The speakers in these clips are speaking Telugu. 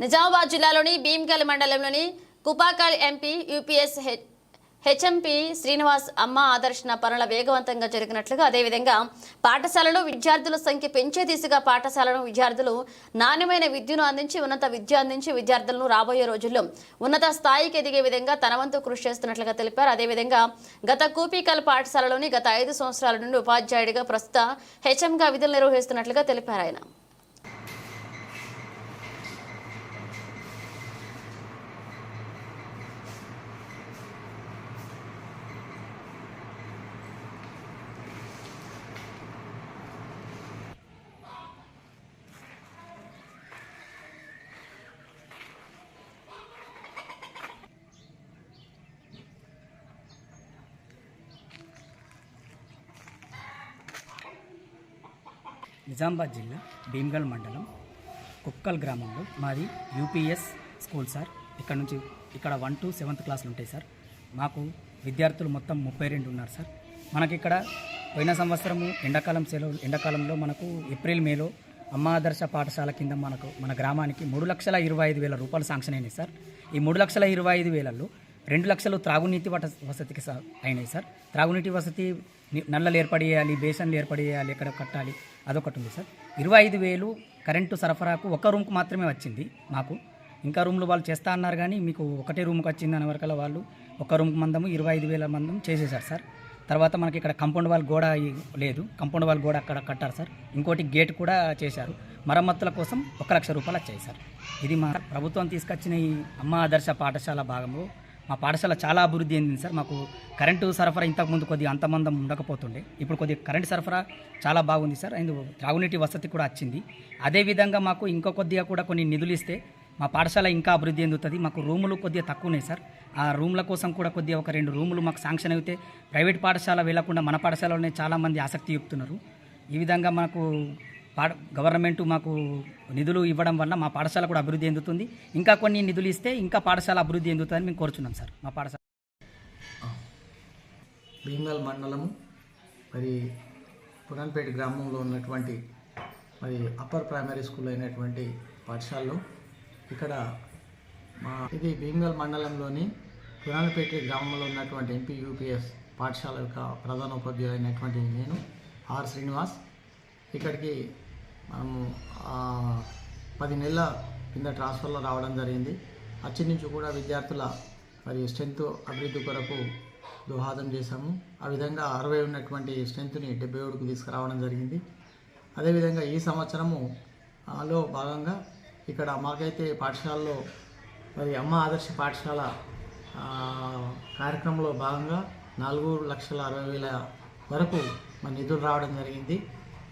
నిజామాబాద్ జిల్లాలోని భీమ్గల్ మండలంలోని Kupakal MP UPS HMP Srinivas అమ్మ ఆదర్శన పనుల వేగవంతంగా జరిగినట్లుగా అదేవిధంగా పాఠశాలలో విద్యార్థుల సంఖ్య పెంచే దిశగా పాఠశాలను విద్యార్థులు నాణ్యమైన విద్యను అందించి ఉన్నత విద్య అందించి విద్యార్థులను రాబోయే రోజుల్లో ఉన్నత స్థాయికి ఎదిగే విధంగా తన వంతు కృషి చేస్తున్నట్లుగా తెలిపారు. అదేవిధంగా గత కూపీకల్ పాఠశాలలోని గత ఐదు సంవత్సరాల నుండి ఉపాధ్యాయుడిగా ప్రస్తుత హెచ్ఎంగా విధులు నిర్వహిస్తున్నట్లుగా తెలిపారు ఆయన. నిజామాబాద్ జిల్లా భీమ్గల్ మండలం కుక్కల్ గ్రామంలో మాది యూపీఎస్ స్కూల్ సార్. ఇక్కడ నుంచి ఇక్కడ వన్ టు సెవెంత్ క్లాసులు ఉంటాయి సార్. మాకు విద్యార్థులు మొత్తం ముప్పై రెండు ఉన్నారు సార్. మనకి ఇక్కడ పోయిన సంవత్సరము ఎండాకాలం సెలవు ఎండాకాలంలో మనకు ఏప్రిల్ మేలో అమ్మ ఆదర్శ పాఠశాల కింద మనకు మన గ్రామానికి మూడు లక్షల ఇరవై ఐదు వేల రూపాయలు శాంక్షన్ అయినాయి సార్. ఈ మూడు లక్షల ఇరవై ఐదు వేలలో రెండు లక్షలు త్రాగునీటి వట వసతికి సార్ అయినాయి సార్. త్రాగునీటి వసతి నల్లలు నల్లలు ఏర్పడేయాలి బేసన్లు ఏర్పడేయాలి ఎక్కడ కట్టాలి అదొకటి ఉంది సార్. ఇరవై ఐదు వేలు కరెంటు సరఫరాకు ఒక రూమ్కు మాత్రమే వచ్చింది మాకు. ఇంకా రూమ్లు వాళ్ళు చేస్తా అన్నారు కానీ మీకు ఒకటే రూమ్కి వచ్చింది అనే వరకల వాళ్ళు ఒక రూమ్ మందము ఇరవై ఐదు వేల మందం చేసేసారు సార్. తర్వాత మనకి ఇక్కడ కంపౌండ్ వాల్ గోడ లేదు. కంపౌండ్ వాల్ గోడ అక్కడ కట్టారు సార్. ఇంకోటి గేట్ కూడా చేశారు. మరమ్మతుల కోసం ఒక లక్ష రూపాయలు వచ్చాయి సార్. ఇది మా ప్రభుత్వం తీసుకొచ్చిన ఈ అమ్మ ఆదర్శ పాఠశాల భాగంలో మా పాఠశాల చాలా అభివృద్ధి అయింది సార్. మాకు కరెంటు సరఫరా ఇంతకుముందు కొద్దిగా అంతమందం ఉండకపోతుండే. ఇప్పుడు కొద్దిగా కరెంటు సరఫరా చాలా బాగుంది సార్. అండ్ త్రాగునీటి వసతి కూడా వచ్చింది. అదేవిధంగా మాకు ఇంకో కొద్దిగా కూడా కొన్ని నిధులు ఇస్తే మా పాఠశాల ఇంకా అభివృద్ధి చెందుతుంది. మాకు రూములు కొద్దిగా తక్కువ ఉన్నాయి సార్. ఆ రూమ్ల కోసం కూడా కొద్దిగా ఒక రెండు రూములు మాకు శాంక్షన్ అయితే ప్రైవేట్ పాఠశాల వెళ్ళకుండా మన పాఠశాలలోనే చాలామంది ఆసక్తి చూపుతున్నారు. ఈ విధంగా మనకు పాఠ గవర్నమెంట్ మాకు నిధులు ఇవ్వడం వల్ల మా పాఠశాల కూడా అభివృద్ధి చెందుతుంది. ఇంకా కొన్ని నిధులు ఇస్తే ఇంకా పాఠశాల అభివృద్ధి చెందుతుందని మేము కోరుచున్నాం సార్ మా పాఠశాల. భీమల్ మండలము మరి పురాన్పేట గ్రామంలో ఉన్నటువంటి మరి అప్పర్ ప్రైమరీ స్కూల్ అయినటువంటి పాఠశాలలో ఇక్కడ మా ఇది భీమగల్ మండలంలోని పురాణపేట గ్రామంలో ఉన్నటువంటి ఎంపీ యూపీఎస్ పాఠశాల యొక్క ప్రధాన ఉపాధ్యాయులు అయినటువంటి నేను ఆర్ శ్రీనివాస్. ఇక్కడికి మనము పది నెలల కింద ట్రాన్స్ఫర్లో రావడం జరిగింది. అచ్చి నుంచి కూడా విద్యార్థుల మరి స్ట్రెంత్ అభివృద్ధి కొరకు దోహదం చేశాము. ఆ విధంగా అరవై ఉన్నటువంటి స్ట్రెంత్ని డెబ్బై ఏడుకు తీసుకురావడం జరిగింది. అదేవిధంగా ఈ సంవత్సరము లో భాగంగా ఇక్కడ మాకైతే పాఠశాలలో మరి అమ్మ ఆదర్శ పాఠశాల కార్యక్రమంలో భాగంగా నాలుగు లక్షల అరవై వేల వరకు మన నిధులు రావడం జరిగింది.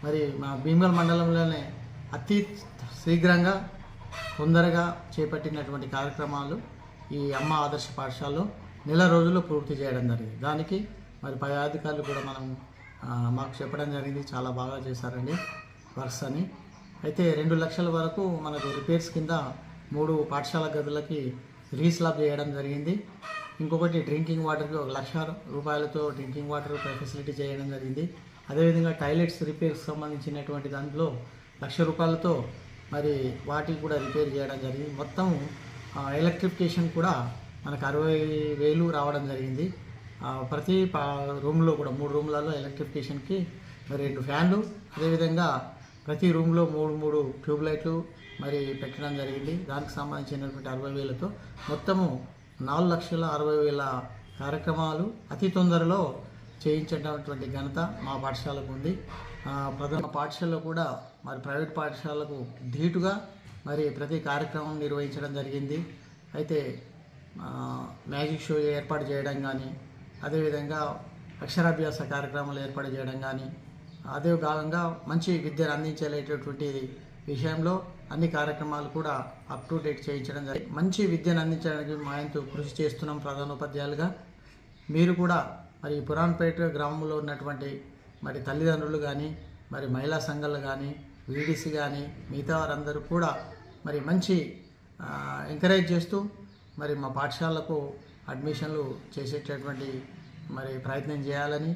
మరి మా భీమగల్ మండలంలోనే అతి శీఘ్రంగా తొందరగా చేపట్టినటువంటి కార్యక్రమాలు ఈ అమ్మ ఆదర్శ పాఠశాలలో నెల రోజుల్లో పూర్తి చేయడం జరిగింది. దానికి మరి పై అధికారులు కూడా మనం మాకు చెప్పడం జరిగింది. చాలా బాగా చేశారండి వర్క్స్ అని. అయితే రెండు లక్షల వరకు మనకు రిపేర్స్ కింద మూడు పాఠశాల గదులకి రీస్లాబ్ చేయడం జరిగింది. ఇంకొకటి డ్రింకింగ్ వాటర్కి ఒక లక్ష రూపాయలతో డ్రింకింగ్ వాటర్ ఫెసిలిటీ చేయడం జరిగింది. అదేవిధంగా టాయిలెట్స్ రిపేర్కి సంబంధించినటువంటి దాంట్లో లక్ష రూపాయలతో మరి వాటికి కూడా రిపేర్ చేయడం జరిగింది. మొత్తం ఎలక్ట్రిఫికేషన్ కూడా మనకు అరవై వేలు రావడం జరిగింది. ప్రతి పా రూమ్లో కూడా మూడు రూమ్లలో ఎలక్ట్రిఫికేషన్కి మరి రెండు ఫ్యాన్లు అదేవిధంగా ప్రతి రూమ్లో మూడు మూడు ట్యూబ్లైట్లు మరి పెట్టడం జరిగింది. దానికి సంబంధించినటువంటి అరవై వేలతో. మొత్తము నాలుగు లక్షల అరవై వేల కార్యక్రమాలు. అతి తొందరలో చేయించేటటువంటి ఘనత మా పాఠశాలకు ఉంది. ప్రధాన పాఠశాలలో కూడా మరి ప్రైవేట్ పాఠశాలకు ధీటుగా మరి ప్రతి కార్యక్రమం నిర్వహించడం జరిగింది. అయితే మ్యాజిక్ షో ఏర్పాటు చేయడం కానీ అదేవిధంగా అక్షరాభ్యాస కార్యక్రమాలు ఏర్పాటు చేయడం కానీ అదే భాగంగా మంచి విద్యను అందించలేటటువంటి విషయంలో అన్ని కార్యక్రమాలు కూడా అప్ టు డేట్ చేయించడం జరిగింది. మంచి విద్యను అందించడానికి మా ఇంత కృషి చేస్తున్నాం ప్రధానోపాధ్యాయులుగా. మీరు కూడా మరి పురాణపేట గ్రామంలో ఉన్నటువంటి మరి తల్లిదండ్రులు కానీ మరి మహిళా సంఘాలు కానీ వీడిసి కానీ మిగతా వారందరూ కూడా మరి మంచి ఎంకరేజ్ చేస్తూ మరి మా పాఠశాలకు అడ్మిషన్లు చేసేటటువంటి మరి ప్రయత్నం చేయాలని